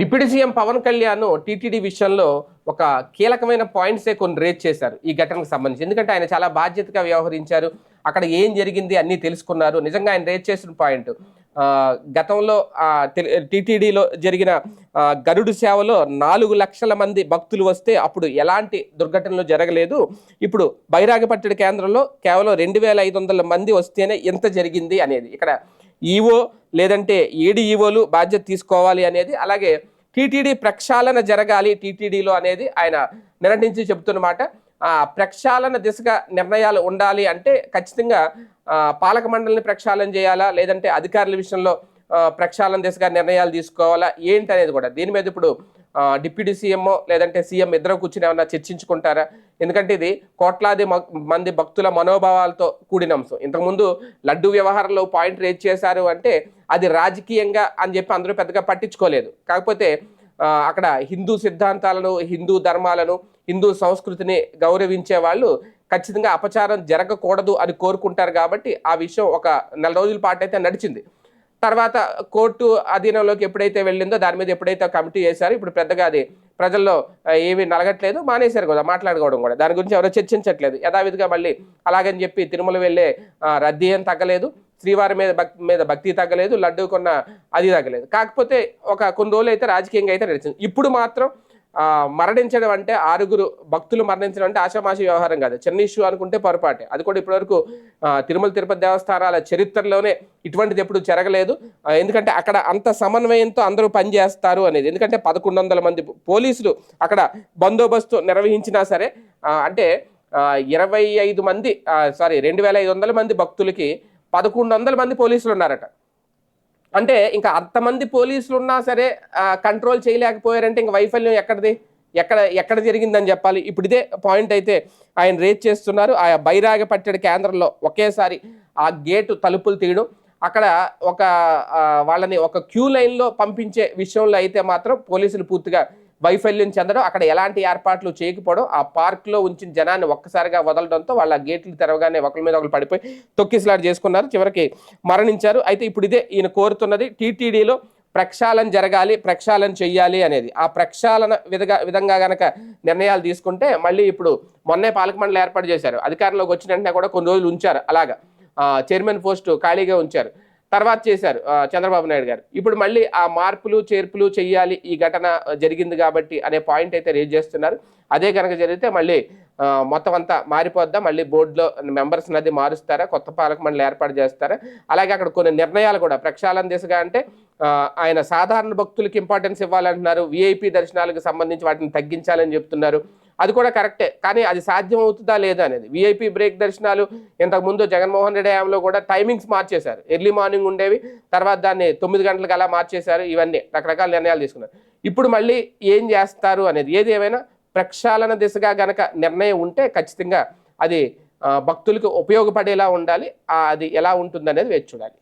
Deputy CM Pawan Kalyan TTD విషయంలో ఒక కీలకమైన పాయింట్సే కొన్ని రేజ్ చేశారు ఈ ఘటనకు సంబంధించి. ఎందుకంటే ఆయన చాలా బాధ్యతగా వ్యవహరించారు. అక్కడ ఏం జరిగింది అన్నీ తెలుసుకున్నారు. నిజంగా ఆయన రేజ్ చేసిన పాయింట్ గతంలో టీటీడీలో జరిగిన గరుడు సేవలో నాలుగు లక్షల మంది భక్తులు వస్తే అప్పుడు ఎలాంటి దుర్ఘటనలు జరగలేదు. ఇప్పుడు బైరాగపట్టడి కేంద్రంలో కేవలం రెండు వేల ఐదు వందల మంది వస్తేనే ఎంత జరిగింది అనేది. ఇక్కడ ఈవో లేదంటే ఈడీఈఓలు బాధ్యత తీసుకోవాలి అనేది అలాగే టీటీడీ ప్రక్షాళన జరగాలి టీటీడీలో అనేది ఆయన నిర్ణయించి చెబుతున్నమాట ప్రక్షాళన దిశగా నిర్ణయాలు ఉండాలి అంటే ఖచ్చితంగా పాలక మండలిని ప్రక్షాళన చేయాలా లేదంటే అధికారుల విషయంలో ప్రక్షాళన దిశగా నిర్ణయాలు తీసుకోవాలా ఏంటి అనేది కూడా. దీని మీద ఇప్పుడు డిప్యూటీ సీఎం లేదంటే సీఎం ఇద్దరు కూర్చుని ఏమన్నా చర్చించుకుంటారా? ఎందుకంటే ఇది కోట్లాది మ- మంది భక్తుల మనోభావాలతో కూడిన అంశం. ఇంతకుముందు లడ్డు వ్యవహారంలో పాయింట్ రేజ్ చేశారు అంటే అది రాజకీయంగా అని చెప్పి అందరూ పెద్దగా పట్టించుకోలేదు. కాకపోతే అక్కడ హిందూ సిద్ధాంతాలను హిందూ ధర్మాలను హిందూ సంస్కృతిని గౌరవించే వాళ్ళు ఖచ్చితంగా అపచారం జరగకూడదు అని కోరుకుంటారు కాబట్టి ఆ విషయం ఒక నెల రోజుల పాటు అయితే నడిచింది. తర్వాత కోర్టు అధీనంలోకి ఎప్పుడైతే వెళ్ళిందో దాని మీద ఎప్పుడైతే కమిటీ చేశారో ఇప్పుడు పెద్దగా అది ప్రజల్లో ఆ, ఏమీ నలగట్లేదు మానేశారు కూడా మాట్లాడుకోవడం కూడా. దాని గురించి ఎవరో చర్చించట్లేదు. యథావిధిగా మళ్ళీ అలాగని చెప్పి తిరుమల వెళ్ళే రద్దీ ఏం తగ్గలేదు శ్రీవారి మీద భక్తి మీద భక్తి తగ్గలేదు లడ్డు కొన్న అది తగ్గలేదు. కాకపోతే ఒక కొన్ని రోజులు అయితే రాజకీయంగా అయితే నడిచింది. ఇప్పుడు మాత్రం మరణించడం అంటే ఆరుగురు భక్తులు మరణించడం అంటే ఆషామాషి వ్యవహారం కాదు. చిన్న ఇష్యూ అనుకుంటే పొరపాటే. అది కూడా ఇప్పటివరకు తిరుమల తిరుపతి దేవస్థానాల చరిత్రలోనే ఇటువంటిది ఎప్పుడు జరగలేదు. ఎందుకంటే అక్కడ అంత సమన్వయంతో అందరూ పనిచేస్తారు అనేది. ఎందుకంటే పదకొండు వందల మంది పోలీసులు అక్కడ బందోబస్తు నిర్వహించినా సరే అంటే ఇరవై ఐదు మంది సారీ రెండు వేల ఐదు వందల మంది భక్తులకి పదకొండు వందల మంది పోలీసులు ఉన్నారట. అంటే ఇంకా అంతమంది పోలీసులు ఉన్నా సరే కంట్రోల్ చేయలేకపోయారంటే ఇంకా వైఫల్యం ఎక్కడిది? ఎక్కడ ఎక్కడ జరిగిందని చెప్పాలి. ఇప్పుడు ఇదే పాయింట్ అయితే ఆయన రేజ్ చేస్తున్నారు. ఆ బైరాగ పట్టడి కేంద్రంలో ఒకేసారి ఆ గేటు తలుపులు తీయడం. అక్కడ ఒక వాళ్ళని ఒక క్యూ లైన్లో పంపించే విషయంలో అయితే మాత్రం పోలీసులు పూర్తిగా వైఫల్యం చెందడం అక్కడ ఎలాంటి ఏర్పాట్లు చేయకపోవడం ఆ పార్క్లో ఉంచిన జనాన్ని ఒక్కసారిగా వదలడంతో వాళ్ళ గేట్లు తెరవగానే ఒకరి మీద ఒకరు పడిపోయి తొక్కిసలాడు చేసుకున్నారు. చివరికి మరణించారు. అయితే ఇప్పుడు ఇదే ఈయన కోరుతున్నది టీటీడీలో ప్రక్షాళన జరగాలి ప్రక్షాళన చెయ్యాలి అనేది. ఆ ప్రక్షాళన విధంగా విధంగా గనక నిర్ణయాలు తీసుకుంటే మళ్ళీ ఇప్పుడు మొన్నే పాలక మండలి ఏర్పాటు చేశారు. అధికారంలోకి వచ్చిన వెంటనే కూడా కొన్ని రోజులు ఉంచారు. అలాగా. చైర్మన్ పోస్టు ఖాళీగా ఉంచారు. తర్వాత చేశారు చంద్రబాబు నాయుడు గారు. ఇప్పుడు మళ్ళీ ఆ మార్పులు చేర్పులు చేయాలి ఈ ఘటన జరిగింది కాబట్టి అనే పాయింట్ అయితే రేజ్ చేస్తున్నారు. అదే కనుక జరిగితే మళ్ళీ మొత్తం అంతా మారిపోద్దా? మళ్ళీ బోర్డులో మెంబర్స్ నది మారుస్తారా? కొత్త పాలక మండలి ఏర్పాటు చేస్తారా? అలాగే అక్కడ కొన్ని నిర్ణయాలు కూడా ప్రక్షాళన దిశగా అంటే ఆయన సాధారణ భక్తులకు ఇంపార్టెన్స్ ఇవ్వాలంటున్నారు. విఐపి దర్శనాలకు సంబంధించి వాటిని తగ్గించాలని చెప్తున్నారు. అది కూడా కరెక్టే. కానీ అది సాధ్యం అవుతుందా లేదా అనేది. విఐపి బ్రేక్ దర్శనాలు ఇంతకుముందు జగన్మోహన్ రెడ్డి హయాంలో కూడా టైమింగ్స్ మార్చేశారు. ఎర్లీ మార్నింగ్ ఉండేవి తర్వాత దాన్ని తొమ్మిది గంటలకు అలా మార్చేశారు ఇవన్నీ రకరకాల నిర్ణయాలు తీసుకున్నారు. ఇప్పుడు మళ్ళీ ఏం చేస్తారు అనేది. ఏది ఏమైనా ప్రక్షాళన దిశగా గనక నిర్ణయం ఉంటే ఖచ్చితంగా అది భక్తులకు ఉపయోగపడేలా ఉండాలి. అది ఎలా ఉంటుందనేది వేచి చూడాలి.